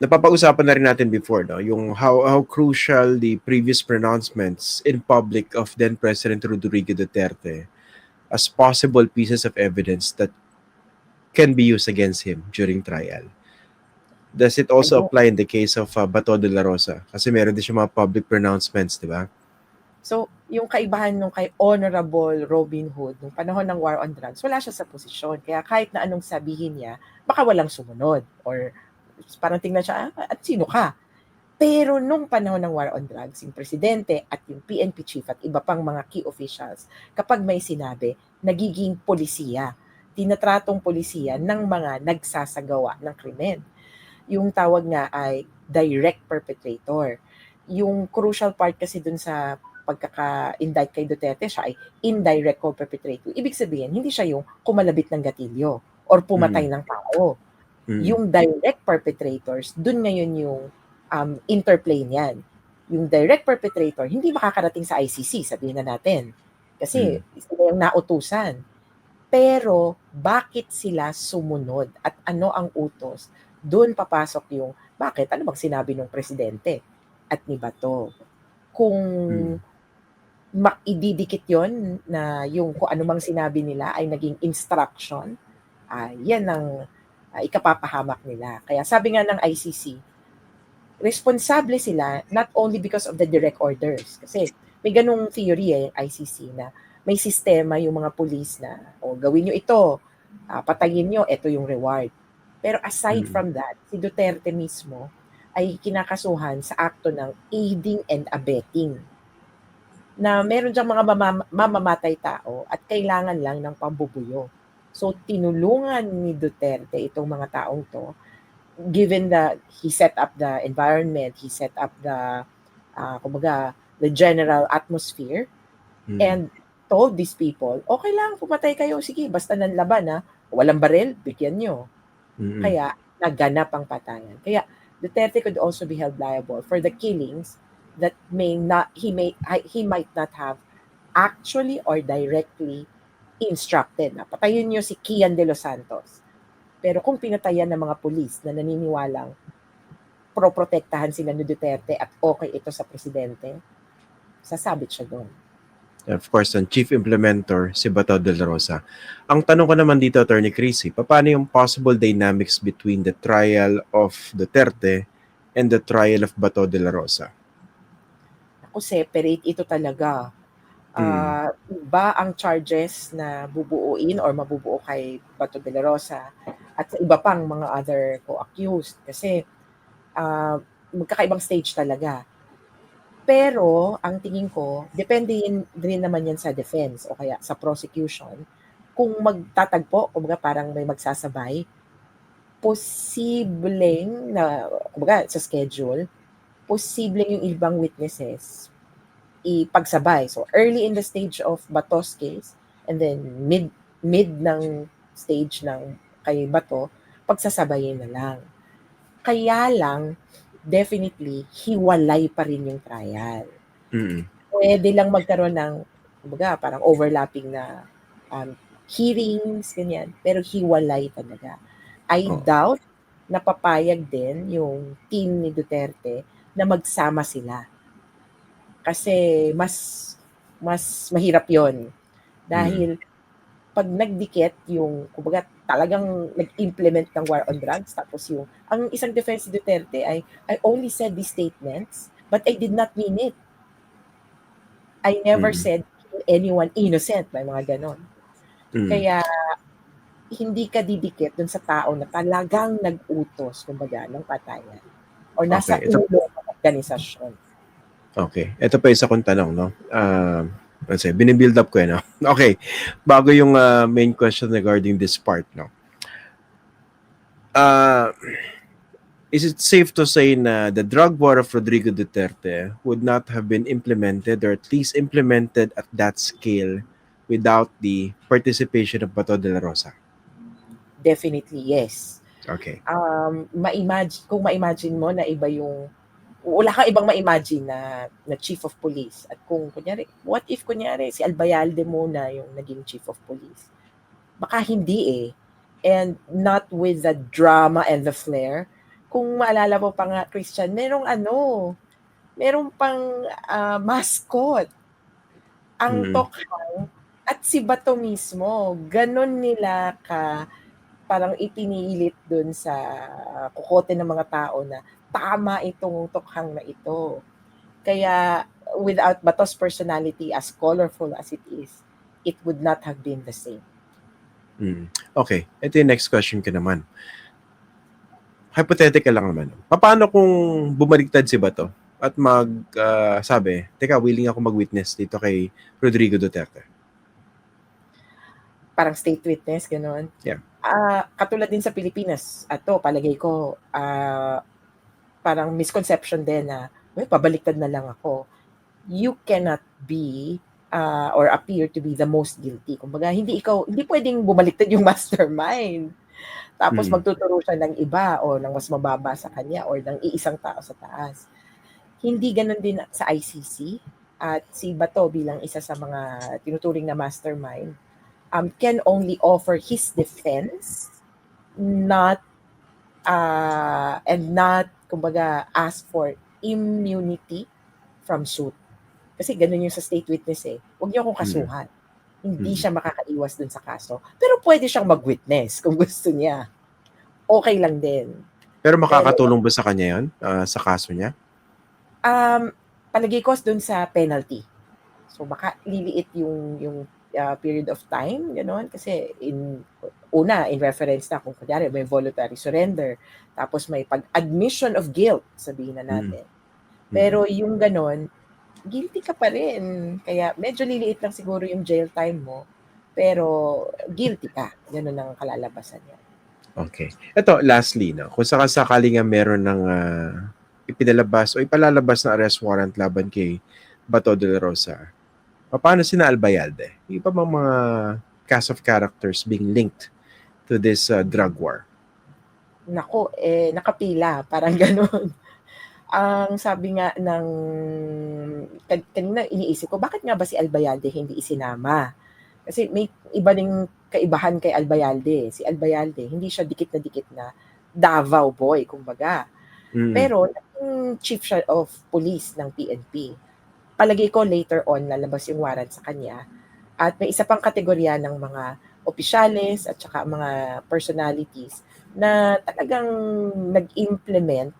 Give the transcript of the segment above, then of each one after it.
napapag-usapan na rin natin before, no? Yung how how crucial the previous pronouncements in public of then President Rodrigo Duterte as possible pieces of evidence that can be used against him during trial. Does it also apply in the case of uh, Bato de la Rosa? Kasi meron din siya mga public pronouncements, di ba? So, yung kaibahan nung kay Honorable Robin Hood, nung panahon ng war on drugs, wala siya sa posisyon. Kaya kahit na anong sabihin niya, baka walang sumunod. Or parang tingnan siya, ah, at sino ka? Pero nung panahon ng war on drugs, yung presidente at yung PNP chief at iba pang mga key officials, kapag may sinabi, nagiging polisiya. Tinatratong polisiya ng mga nagsasagawa ng krimen. Yung tawag nga ay direct perpetrator. Yung crucial part kasi dun sa pagkaka-indict kay Duterte, siya ay indirect co-perpetrator. Ibig sabihin, hindi siya yung kumalabit ng gatilyo or pumatay ng tao. Mm. Yung direct perpetrators, dun ngayon yung um, interplay niyan. Yung direct perpetrator, hindi makakarating sa ICC, sabihin na natin. Kasi sila yung nautusan. Pero bakit sila sumunod at ano ang utos? Doon papasok yung bakit? Ano bang sinabi ng presidente at ni Bato? Kung Mm. ma- ididikit yon na yung kung ano mang sinabi nila ay naging instruction, ah yan ang ah, ikapapahamak nila. Kaya sabi nga ng ICC, responsable sila not only because of the direct orders. Kasi may ganung theory eh, ICC na may sistema yung mga police na, o gawin nyo ito, ah, patayin nyo, ito yung reward. Pero aside Mm. from that, si Duterte mismo ay kinakasuhan sa akto ng aiding and abetting na meron diyang mga mamam- mamamatay tao at kailangan lang ng pambubuyo. So tinulungan ni Duterte itong mga taong to given that he set up the environment, he set up the uh, kumbaga the general atmosphere Mm. and told these people, okay lang, pumatay kayo, sige, basta nanlaban ha, walang baril, bigyan nyo. Mm-mm. Kaya naganap ang patayan. Kaya Duterte could also be held liable for the killings that may not he may he might not have actually or directly instructed na patayin niyo si Kian de los Santos. Pero kung pinatayan ng mga pulis na naniniwalang pro-protektahan sila ni Duterte at okay ito sa presidente, sasabit siya doon. of course, ang chief implementer, si Bato de la Rosa. Ang tanong ko naman dito, Attorney Chrissy, paano yung possible dynamics between the trial of Duterte and the trial of Bato de la Rosa? Ako separate ito talaga. Ah, iba ang charges na bubuuin or mabubuo kay Bato de la Rosa at sa iba pang mga other co-accused kasi ah, magkakaibang stage talaga. Pero ang tingin ko, depende yun, din naman yan sa defense o kaya sa prosecution. Kung magtatagpo, kumbaga parang may magsasabay, posibleng na, kumbaga sa schedule, posibleng yung ibang witnesses ipagsabay. So early in the stage of Bato's case and then mid mid ng stage ng kay Bato, pagsasabayin na lang. Kaya lang definitely hiwalay pa rin yung trial. Mm. Pwede lang magkaroon ng kumbaga parang overlapping na um, hearings ganyan, pero hiwalay talaga. I Oo. doubt na papayag din yung team ni Duterte na magsama sila kasi mas mas mahirap yon dahil pag nagdikit yung kumbaga talagang nag-implement ng war on drugs tapos yung ang isang defense ni Duterte ay I only said these statements but I did not mean it. I never Mm. said anyone innocent may mga ganon. Mm. kaya hindi ka didikit dun sa tao na talagang nag-utos kumbaga ng patayan or nasa Okay, ulo ng organisasyon Okay. Ito pa isa kong tanong, no? Um, kasi binibuild up ko eh, no? Okay. Bago yung uh, main question regarding this part, no? Uh, is it safe to say na the drug war of Rodrigo Duterte would not have been implemented or at least implemented at that scale without the participation of Bato de la Rosa? definitely yes Okay. um, ma-imagine, kung ma-imagine mo na iba yung, wala kang ibang ma-imagine na, na chief of police. At kung, kunyari, what if, kunyari, si Albayalde muna yung naging chief of police? Baka hindi eh. And not with the drama and the flair kung maalala mo pa nga, Christian, merong ano, merong pang ah, mascot. Ang Mm. Tokhang at si Bato mismo, ganon nila ka parang ipinilit dun sa kukote ng mga tao na tama itong Tokhang na ito. Kaya without Bato's personality, as colorful as it is, it would not have been the same. Mm. Okay, ito yung next question ko naman. Hypothetical lang naman. Paano kung bumaliktad si Bato at mag ah, sabi, teka, willing ako mag-witness dito kay Rodrigo Duterte? Parang state witness, gano'n. Yeah. Ah, katulad din sa Pilipinas, ato palagay ko ah, parang misconception din na "Uy, pabaliktad na lang ako. You cannot be ah, or appear to be the most guilty. Kumbaga, hindi ikaw, hindi pwedeng bumaliktad yung mastermind. Tapos Hmm. magtuturo siya ng iba o ng mas mababa sa kanya or ng iisang tao sa taas. Hindi ganun din sa ICC at si Bato bilang isa sa mga tinuturing na mastermind um, can only offer his defense not uh, and not kumbaga ask for immunity from suit. Kasi ganun yung sa state witness eh. Huwag niyo akong kasuhan. Hindi Mm. siya makakaiwas dun sa kaso. Pero pwede siyang mag-witness kung gusto niya. Okay lang din. Pero makakatulong ba sa kanya yon ah, sa kaso niya? Um, palagay ko dun sa penalty. So baka liliit yung yung uh, period of time, gano'n. Kasi in una, in reference na kung kunyari may voluntary surrender, tapos may pag-admission of guilt, sabihin na natin. Mm. Pero yung gano'n, guilty ka pa rin. Kaya medyo liliit lang siguro yung jail time mo, pero guilty ka. Ganun ang kalalabasan niya. Okay. Ito, lastly, no, kung sakasakali nga meron ng ah, ipinalabas o ipalalabas na arrest warrant laban kay Bato de la Rosa, paano sina Albayalde? Yung pa bang mga cast of characters being linked to this ah, drug war? Nako, eh, nakapila. Parang ganun. Ang sabi nga ng kan- kanina iniisip ko, bakit nga ba si Albayalde hindi isinama? Kasi may iba ding kaibahan kay Albayalde. Si Albayalde, hindi siya dikit na dikit na Davao boy, kumbaga. Mm. Pero naging chief siya of police ng PNP. Palagay ko later on lalabas yung warrant sa kanya. At may isa pang kategorya ng mga opisyales at saka mga personalities na talagang nag-implement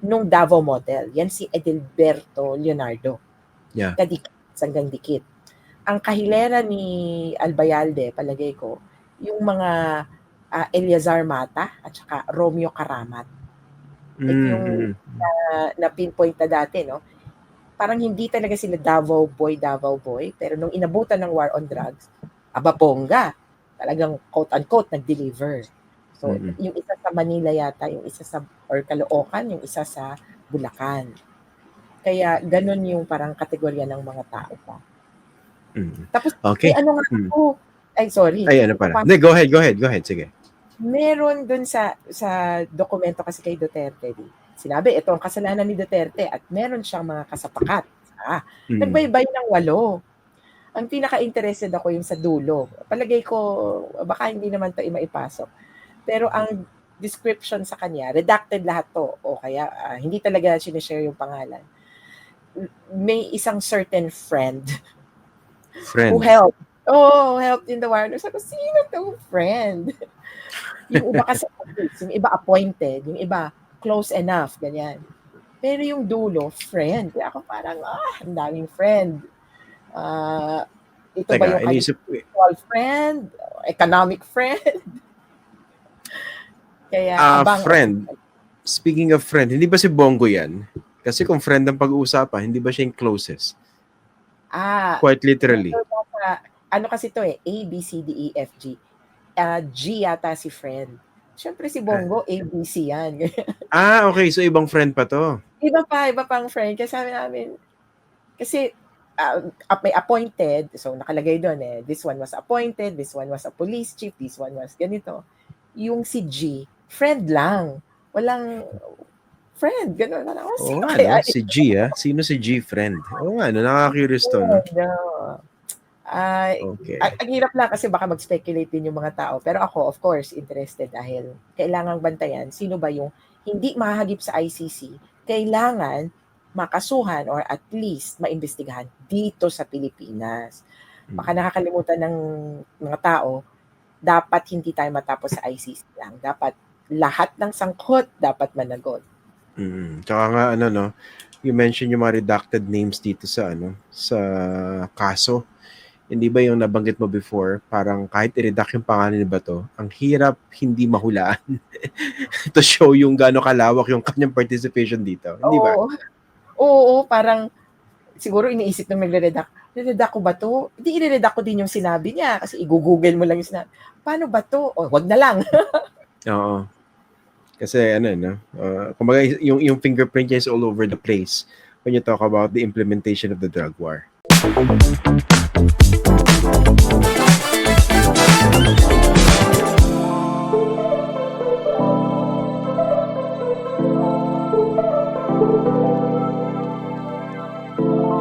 nung Davao model. Yan si Edelberto Leonardo. Yeah. Kadikit, sanggang dikit. Ang kahilera ni Albayalde, palagay ko, yung mga ah, Eliazar Mata at saka Romeo Karamat Mm, yung- mm, na, na pinpoint na dati, no? Parang hindi talaga sila Davao boy, Davao boy. Pero nung inabutan ng war on drugs, aba bongga. Talagang quote-unquote nag-deliver. So, Mhm. yung isa sa Manila yata, yung isa sa, or Caloocan, yung isa sa Bulacan. Kaya ganun yung parang kategorya ng mga tao pa. mm. Tapos, Okay. eh, ano nga Mm. ako, ay sorry, Ay, ano pala? Hindi, go ahead, go ahead, go ahead. Sige. meron dun sa sa dokumento kasi kay Duterte, di, sinabi ito ang kasalanan ni Duterte at meron siyang mga kasapakat. Ah, Mm. Nagbaybay ng walo. Ang pinaka-interested ako yung sa dulo. Palagay ko, baka hindi naman to maipasok. Pero ang description sa kanya, redacted lahat to. O kaya, ah, hindi talaga sinishare yung pangalan. May isang certain friend Friend. who helped. Oh, helped in the war. Sabi ko, sino to friend? yung iba kasi, yung iba appointed, yung iba close enough, ganyan. Pero yung dulo, friend. Kaya ako parang, ah, ang daming friend. Ah, ito ba Teka, yung inisip, actual friend? Economic friend? Kaya, ah, abang, friend. Speaking of friend, hindi ba si Bongo yan? Kasi kung friend ang pag-uusapan, hindi ba siya yung closest? Ah, Quite literally. ito ano kasi to eh, A, B, C, D, E, F, G. Ah, G yata si friend. Siyempre si Bongo, A, B, C yan. Ah, okay. So, ibang friend pa to. iba pa, iba pang friend. Kasi sabi namin, kasi uh, may appointed, so nakalagay doon eh, this one was appointed, this one was a police chief, this one was ganito. Yung si G, friend lang. Walang friend, gano'n. Parang, oh, Oo sino nga, kaya no? Si G, ah. Sino si G, friend? Oo nga, no? Nakaka-curious to, no? No. Ay, Okay. ang, ang hirap lang kasi baka mag-speculate din yung mga tao. Pero ako, of course, interested dahil kailangang bantayan sino ba yung hindi mahagip sa ICC, kailangan makasuhan or at least maimbestigahan dito sa Pilipinas. Baka nakakalimutan ng mga tao, dapat hindi tayo matapos sa ICC lang. Dapat lahat ng sangkot dapat managot. Mm. Tsaka nga ano no, you mentioned yung mga redacted names dito sa ano, sa kaso. Hindi ba yung nabanggit mo before, parang kahit i-redact yung pangalan ni Bato, ang hirap hindi mahulaan to show yung gaano kalawak yung kanyang participation dito. Hindi ba? Oo. Oo, parang siguro iniisip ng nagre-redact, redact ko ba to? Hindi i-redact ko din yung sinabi niya kasi i-google mo lang yung sinabi. Paano ba to? O, wag na lang. Oo. Kasi ano no, uh, kumbaga yung yung fingerprint niya is all over the place when you talk about the implementation of the drug war. Thank you.